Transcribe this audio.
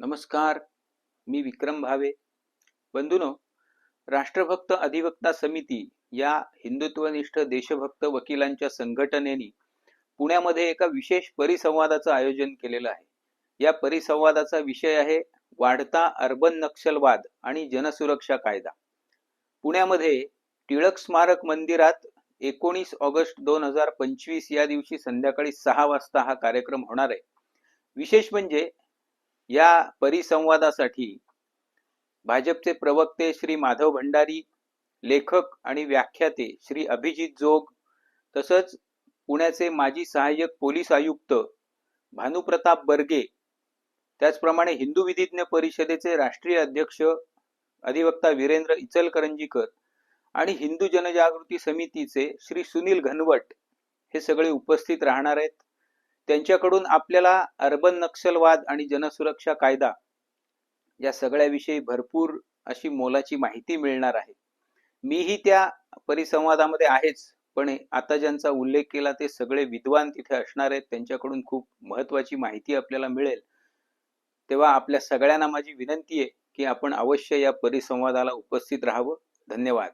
नमस्कार मी विक्रम भावे. बंधूनो राष्ट्रभक्त अधिवक्ता समिती या हिंदुत्वनिष्ठ देशभक्त वकिलांच्या संघटनेने पुण्यामध्ये एका विशेष परिसंवादाचं आयोजन केलेलं आहे. या परिसंवादाचा विषय आहे वाढता अर्बन नक्षलवाद आणि जनसुरक्षा कायदा. पुण्यामध्ये टिळक स्मारक मंदिरात एकोणीस ऑगस्ट दोन हजार पंचवीस या दिवशी संध्याकाळी सहा वाजता हा कार्यक्रम होणार आहे. विशेष म्हणजे या परिसंवादासाठी भाजपचे प्रवक्ते श्री माधव भंडारी लेखक आणि व्याख्याते श्री अभिजित जोग तसंच पुण्याचे माजी सहाय्यक पोलीस आयुक्त भानुप्रताप बर्गे त्याचप्रमाणे हिंदू विधिज्ञ परिषदेचे राष्ट्रीय अध्यक्ष अधिवक्ता वीरेंद्र इचलकरंजीकर आणि हिंदू जनजागृती समितीचे श्री सुनील घनवट हे सगळे उपस्थित राहणार आहेत. त्यांच्याकडून आपल्याला अर्बन नक्षलवाद आणि जनसुरक्षा कायदा या सगळ्याविषयी भरपूर अशी मोलाची माहिती मिळणार आहे. मीही त्या परिसंवादामध्ये आहेच पण आता ज्यांचा उल्लेख केला ते सगळे विद्वान तिथे असणार आहेत त्यांच्याकडून खूप महत्वाची माहिती आपल्याला मिळेल. तेव्हा आपल्या सगळ्यांना माझी विनंती आहे की आपण अवश्य या परिसंवादाला उपस्थित राहावं. धन्यवाद.